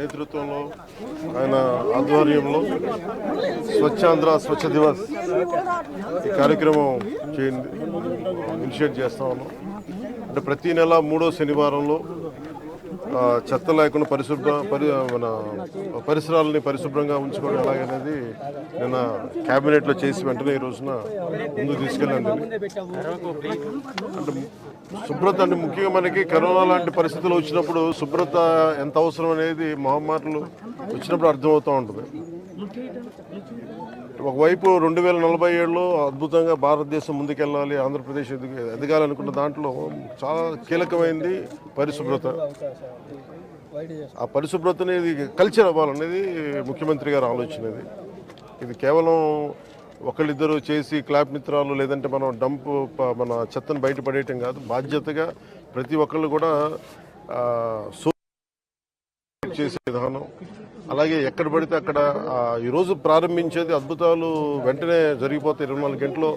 నేతృత్వంలో ఆయన ఆధ్వర్యంలో స్వచ్ఛాంధ్ర స్వచ్ఛ దివస్ ఈ కార్యక్రమం చేయండి ఇనిషియేట్ చేస్తా ఉన్నాం. అంటే ప్రతి నెల మూడో శనివారంలో చెత్త లేకుండా పరిశుభ్ర పరి మన పరిసరాలని పరిశుభ్రంగా ఉంచుకోవడం ఎలాగనేది నిన్న క్యాబినెట్లో చేసి వెంటనే ఈ రోజున ముందుకు తీసుకెళ్ళండి అంటే శుభ్రత అంటే ముఖ్యంగా మనకి కరోనా లాంటి పరిస్థితులు వచ్చినప్పుడు శుభ్రత ఎంత అవసరం అనేది మహమ్మారులు వచ్చినప్పుడు అర్థమవుతూ ఉంటుంది. ఒకవైపు రెండు వేల నలభై ఏడులో అద్భుతంగా భారతదేశం ముందుకెళ్ళాలి ఆంధ్రప్రదేశ్ ఎదగాలనుకున్న దాంట్లో చాలా కీలకమైంది పరిశుభ్రత. ఆ పరిశుభ్రత అనేది కల్చర్ అవ్వాలనేది ముఖ్యమంత్రి గారు ఆలోచనది ఇది. కేవలం ఒకళ్ళిద్దరు చేసి క్లాప్ మిత్రాలు లేదంటే మనం డంప్ మన చెత్తను బయటపడేయటం కాదు. బాధ్యతగా ప్రతి ఒక్కళ్ళు కూడా సో సో చేసే విధానం. అలాగే ఎక్కడ పడితే అక్కడ ఈరోజు ఈ రోజు ప్రారంభించేది అద్భుతాలు వెంటనే జరిగిపోతాయి. ఇరవై నాలుగు గంటలో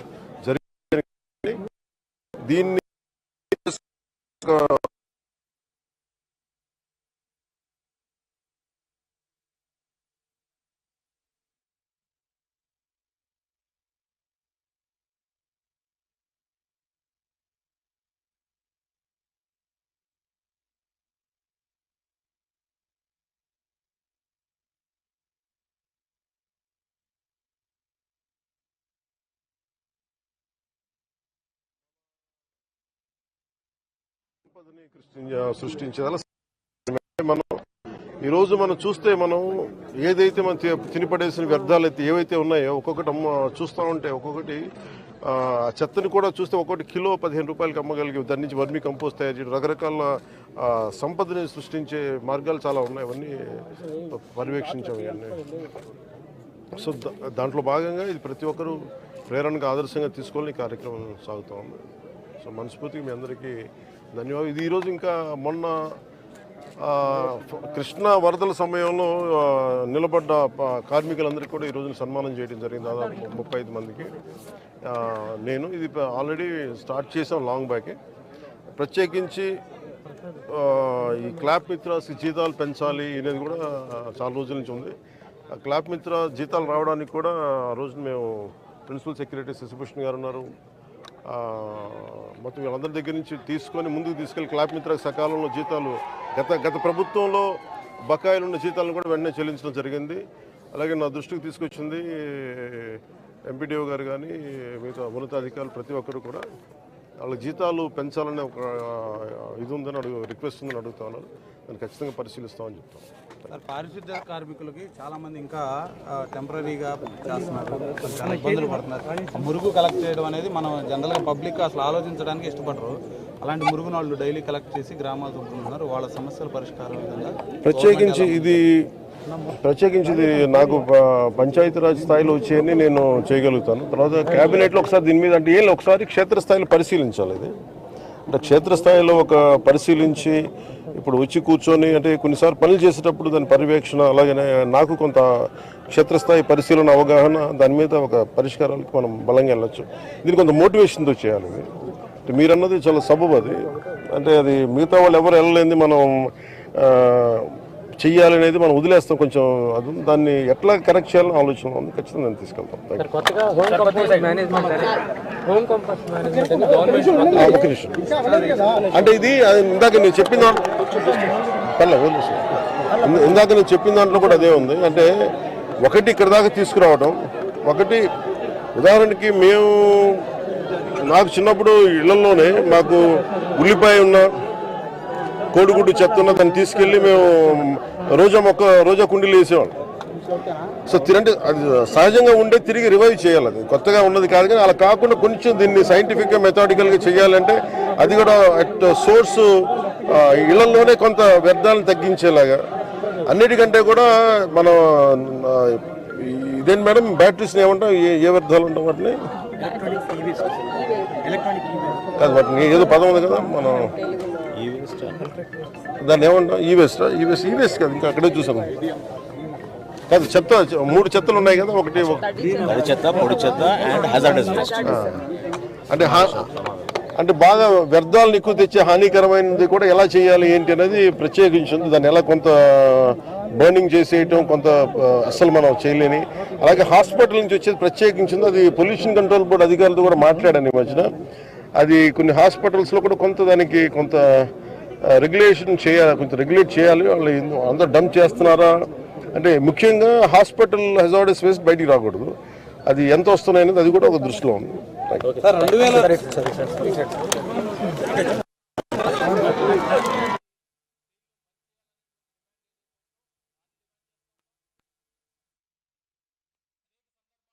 జరిగి దీన్ని సంపదని సృష్టించ- మనం ఈ రోజు మనం చూస్తే మనం ఏదైతే మనం తినిపడేసిన వ్యర్థాలు అయితే ఏవైతే ఉన్నాయో ఒక్కొక్కటి అమ్మ చూస్తూ ఉంటే ఒక్కొక్కటి చెత్తని కూడా చూస్తే ఒక్కొక్కటి కిలో పదిహేను రూపాయలకి అమ్మగలిగి. దాని నుంచి వర్మి కంపోస్ట్ తయారు చేయడం రకరకాల సంపదని సృష్టించే మార్గాలు చాలా ఉన్నాయి. అవన్నీ పర్యవేక్షించాం సో దాంట్లో భాగంగా ఇది ప్రతి ఒక్కరూ ప్రేరణగా ఆదర్శంగా తీసుకోవాలని కార్యక్రమం సాగుతూ ఉంది. సో మనస్ఫూర్తిగా మీ అందరికీ ధన్యవాదాలు. ఇది ఈరోజు ఇంకా మొన్న కృష్ణ కృష్ణా వరదల సమయంలో నిలబడ్డ కార్మికులందరికీ కూడా ఈరోజు సన్మానం చేయడం జరిగింది. దాదాపు ముప్పై ఐదు మందికి. నేను ఇది ఆల్రెడీ స్టార్ట్ చేసాం లాంగ్ బ్యాకే. ప్రత్యేకించి ఈ క్లాప్ మిత్రాస్ జీతాలు పెంచాలి అనేది కూడా చాలా రోజుల నుంచి ఉంది. ఆ క్లాప్ మిత్ర జీతాలు రావడానికి కూడా ఆ రోజు మేము ప్రిన్సిపల్ సెక్రటరీ శశిభూషణ్ గారు ఉన్నారు. మొత్తం వీళ్ళందరి దగ్గర నుంచి తీసుకొని ముందుకు తీసుకెళ్ళి క్లాప్ మిత్ర సకాలంలో జీతాలు గత గత ప్రభుత్వంలో బకాయిలు ఉన్న జీతాలను కూడా వెంటనే చెల్లించడం జరిగింది. అలాగే నా దృష్టికి తీసుకొచ్చింది ఎంపీడీఓ గారు కానీ మిగతా ఉన్నతాధికారులు ప్రతి ఒక్కరు కూడా వాళ్ళ జీతాలు పెంచాలనే ఒక ఇది ఉందని అడుగు రిక్వెస్ట్ ఉందని అడుగుతా ఉన్నారు. దాన్ని ఖచ్చితంగా పరిశీలిస్తామని చెప్తాం. సార్ పారిశుద్ధ్య కార్మికులకి చాలా మంది ఇంకా టెంపరీగా చేస్తున్నారు. చాలా ఇబ్బందులు పడుతున్నారు. మురుగు కలెక్ట్ చేయడం అనేది మనం జనరల్గా పబ్లిక్ అసలు ఆలోచించడానికి ఇష్టపడరు. అలాంటి మురుగును వాళ్ళు డైలీ కలెక్ట్ చేసి గ్రామాలు తింటున్నారు వాళ్ళ సమస్యల పరిష్కారం విధంగా ప్రత్యేకించి ఇది ప్రత్యేకించి ఇది నాకు ప- పంచాయతీరాజ్ స్థాయిలో వచ్చేయని నేను చేయగలుగుతాను. తర్వాత క్యాబినెట్లో ఒకసారి దీని మీద అంటే ఏం ఒకసారి క్షేత్రస్థాయిలో పరిశీలించాలి ఇది. అంటే క్షేత్రస్థాయిలో ఒక పరిశీలించి ఇప్పుడు వచ్చి కూర్చొని అంటే కొన్నిసార్లు పనులు చేసేటప్పుడు దాని పర్యవేక్షణ అలాగే నాకు కొంత క్షేత్రస్థాయి పరిశీలన అవగాహన దాని మీద ఒక పరిష్కారాలకు మనం బలంగా వెళ్ళొచ్చు. దీన్ని కొంత మోటివేషన్తో చేయాలి ఇది. అంటే మీరన్నది చాలా సబబు అది అంటే అది మిగతా వాళ్ళు ఎవరు వెళ్ళలేంది మనం చెయ్యాలనేది మనం వదిలేస్తాం కొంచెం. అది. దాన్ని ఎట్లా కరెక్ట్ చేయాలని ఆలోచన ఉంది. ఖచ్చితంగా నేను తీసుకెళ్తాం. నిమిషం. అంటే ఇది ఇందాక నేను చెప్పిన దాంట్లో ఇందాక నేను చెప్పిన దాంట్లో కూడా అదే ఉంది. అంటే ఒకటి ఇక్కడ దాకా తీసుకురావడం ఒకటి ఉదాహరణకి మేము నాకు చిన్నప్పుడు ఇళ్ళలోనే మాకు ఉల్లిపాయ ఉన్న కోడిగుడ్డు చెత్త ఉన్న దాన్ని తీసుకెళ్ళి మేము రోజా మొక్క రోజా కుండీలు వేసేవాళ్ళం. సో తినంటే అది సహజంగా ఉండే తిరిగి రివైవ్ చేయాలి అది. కొత్తగా ఉన్నది కాదు కానీ అలా కాకుండా కొంచెం దీన్ని సైంటిఫిక్గా మెథాడికల్గా చేయాలంటే అది కూడా అట్ సోర్స్ ఇళ్ళలోనే కొంత వ్యర్థాలను తగ్గించేలాగా. అన్నిటికంటే కూడా మనం ఇదేంటి మేడం? బ్యాటరీస్ని ఏమంటాం ఏ ఏ వ్యర్థాలు ఉంటాం వాటిని? కాదు వాటిని ఏదో పదం ఉంది కదా మనం దాన్ని ఏమంటాం ఈ వేస్ట్ ఈ వేస్ట్ ఈ వేస్ట్ కాదు ఇంకా అక్కడే చూసాము కాదు చెత్త మూడు చెత్తలు ఉన్నాయి కదా ఒకటి తడి చెత్త పొడి చెత్త అండ్ హజార్డస్ వేస్ట్ అంటే అంటే బాగా వ్యర్థాలను ఎక్కువ తెచ్చే హానికరమైనది కూడా ఎలా చేయాలి ఏంటి అనేది ప్రత్యేకించింది. దాన్ని ఎలా కొంత బర్నింగ్ చేసేయటం కొంత అస్సలు మనం చేయలేని. అలాగే హాస్పిటల్ నుంచి వచ్చేది ప్రత్యేకించింది. అది పొల్యూషన్ కంట్రోల్ బోర్డు అధికారులతో కూడా మాట్లాడాను ఈ మధ్యన. అది కొన్ని హాస్పిటల్స్లో కూడా కొంత దానికి కొంత రెగ్యులేషన్ చేయాలి కొంచెం రెగ్యులేట్ చేయాలి. వాళ్ళు అందరూ డంప్ చేస్తున్నారా? అంటే ముఖ్యంగా హాస్పిటల్ హెజార్డస్ వేస్ట్ బయటికి రాకూడదు. అది ఎంత వస్తున్నాయి అనేది అది కూడా ఒక దృష్టిలో ఉంది.